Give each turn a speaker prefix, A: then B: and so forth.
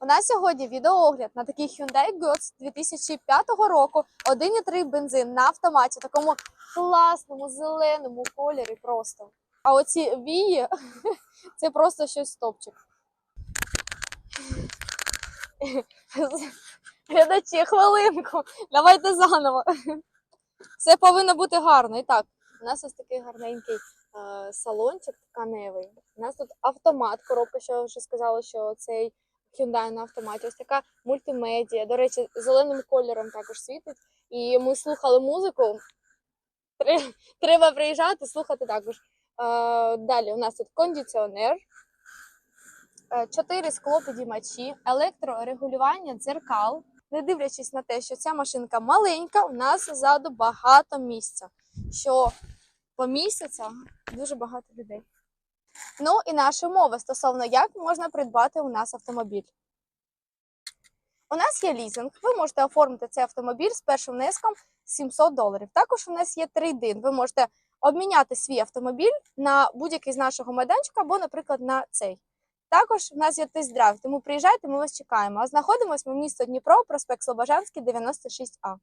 A: У нас сьогодні відеоогляд на такий Hyundai Getz 2005 року, 1,3 бензин на автоматі, такому класному зеленому кольорі просто. А оці вії це просто щось топчик. Глядачі, хвилинку, давайте заново. Все повинно бути гарно. І так, у нас ось такий гарненький е, салончик тканевий. У нас тут автомат, коробка, що я вже сказала, що цей Hyundai на автоматі. Ось така мультимедіа. До речі, зеленим кольором також світить. І ми слухали музику. Треба приїжджати, слухати також. Е, Далі у нас тут кондиціонер, е, чотири склопідіймачі, електрорегулювання дзеркал. Не дивлячись на те, що ця машинка маленька, у нас ззаду багато місця, що поміститься дуже багато людей. Ну і наші умови стосовно як можна придбати у нас автомобіль. У нас є лізинг. Ви можете оформити цей автомобіль з першим внеском 700 доларів. Також у нас є трейдин. Ви можете обміняти свій автомобіль на будь-який з нашого майданчика або, наприклад, на цей. Також у нас є тест-драйв, тому приїжджайте, ми вас чекаємо. А знаходимося ми в місто Дніпро, проспект Слобожанський, 96А.